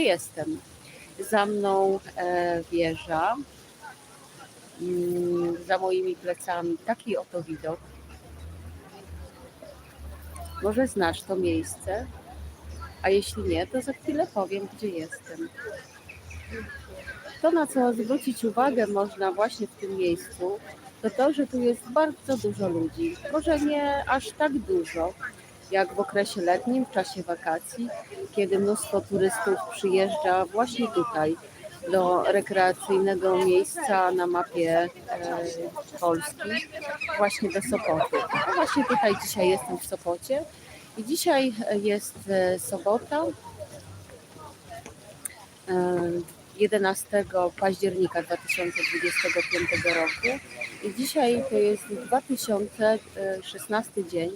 jestem. Za mną e, wieża, Mm, za moimi plecami taki oto widok. Może znasz to miejsce, a jeśli nie, to za chwilę powiem, gdzie jestem. To, na co zwrócić uwagę można właśnie w tym miejscu, to to, że tu jest bardzo dużo ludzi. Może nie aż tak dużo, jak w okresie letnim, w czasie wakacji, kiedy mnóstwo turystów przyjeżdża właśnie tutaj, do rekreacyjnego miejsca na mapie e, Polski, właśnie do Sopotu. No właśnie tutaj dzisiaj jestem w Sopocie i dzisiaj jest e, sobota, e, 11 października 2025 roku i dzisiaj to jest 2016 dzień,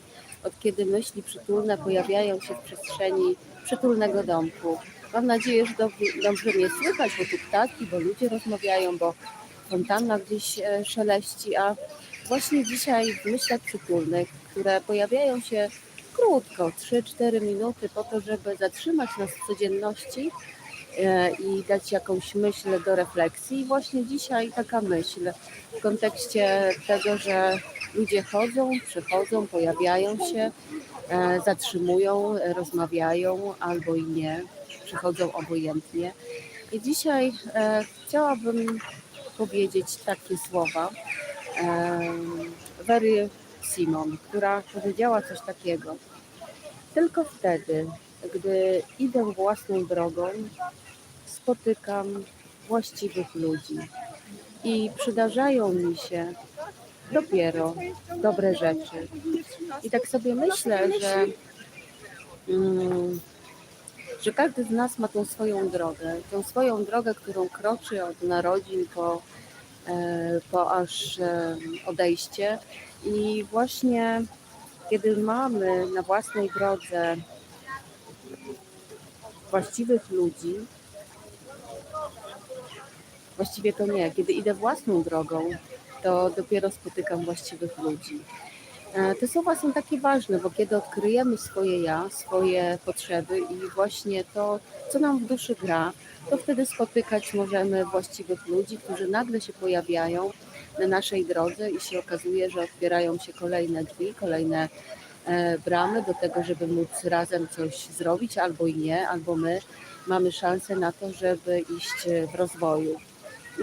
od kiedy myśli przytulne pojawiają się w przestrzeni przytulnego domku. Mam nadzieję, że dobrze, dobrze mnie słychać, bo tu ptaki, bo ludzie rozmawiają, bo fontanna gdzieś e, szeleści, a właśnie dzisiaj w myślach przytulnych, które pojawiają się krótko, 3-4 minuty po to, żeby zatrzymać nas w codzienności i dać jakąś myśl do refleksji. I właśnie dzisiaj taka myśl w kontekście tego, że ludzie chodzą, przychodzą, pojawiają się, e, zatrzymują, e, rozmawiają albo i nie, przychodzą obojętnie. I dzisiaj e, chciałabym powiedzieć takie słowa e, Wery Simon, która powiedziała coś takiego. Tylko wtedy, gdy idę własną drogą, spotykam właściwych ludzi i przydarzają mi się dopiero dobre rzeczy. I tak sobie myślę, że, mm, że każdy z nas ma tą swoją drogę, tą swoją drogę, którą kroczy od narodzin po, e, po aż e, odejście. I właśnie kiedy mamy na własnej drodze właściwych ludzi, właściwie to nie, kiedy idę własną drogą, to dopiero spotykam właściwych ludzi. E, Te słowa są takie ważne, bo kiedy odkryjemy swoje ja, swoje potrzeby i właśnie to, co nam w duszy gra, to wtedy spotykać możemy właściwych ludzi, którzy nagle się pojawiają na naszej drodze i się okazuje, że otwierają się kolejne drzwi, kolejne bramy do tego, żeby móc razem coś zrobić, albo i nie, albo my mamy szansę na to, żeby iść w rozwoju.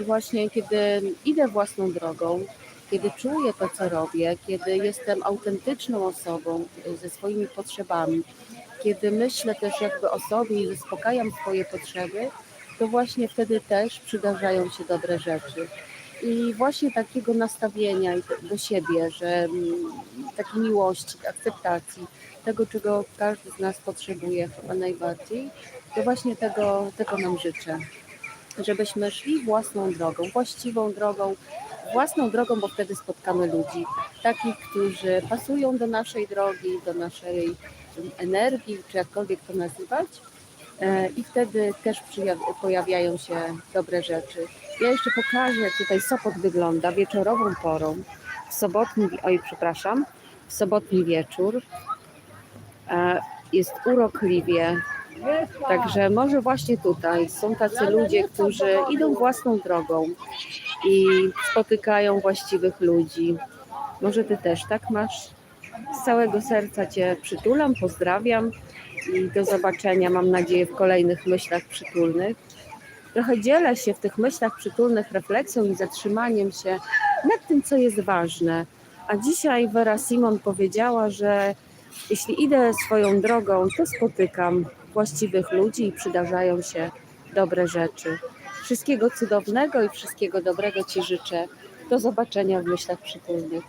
I właśnie kiedy idę własną drogą, kiedy czuję to, co robię, kiedy jestem autentyczną osobą y, ze swoimi potrzebami, kiedy myślę też jakby o sobie i zaspokajam swoje potrzeby, to właśnie wtedy też przydarzają się dobre rzeczy. I właśnie takiego nastawienia do siebie, że mm, takiej miłości, akceptacji, tego, czego każdy z nas potrzebuje chyba najbardziej, to właśnie tego, tego nam życzę żebyśmy szli własną drogą, właściwą drogą, własną drogą, bo wtedy spotkamy ludzi, takich, którzy pasują do naszej drogi, do naszej energii, czy jakkolwiek to nazywać. E, I wtedy też pojawiają się dobre rzeczy. Ja jeszcze pokażę, jak tutaj Sopot wygląda wieczorową porą, w sobotni, oj przepraszam, w sobotni wieczór. E, Jest urokliwie, Także może właśnie tutaj są tacy ludzie, którzy idą własną drogą i spotykają właściwych ludzi. Może ty też tak masz? Z całego serca cię przytulam, pozdrawiam i do zobaczenia, mam nadzieję, w kolejnych myślach przytulnych. Trochę dzielę się w tych myślach przytulnych refleksją i zatrzymaniem się nad tym, co jest ważne. A dzisiaj Vera Simon powiedziała, że jeśli idę swoją drogą, to spotykam właściwych ludzi i przydarzają się dobre rzeczy. Wszystkiego cudownego i wszystkiego dobrego Ci życzę. Do zobaczenia w myślach przytulnych.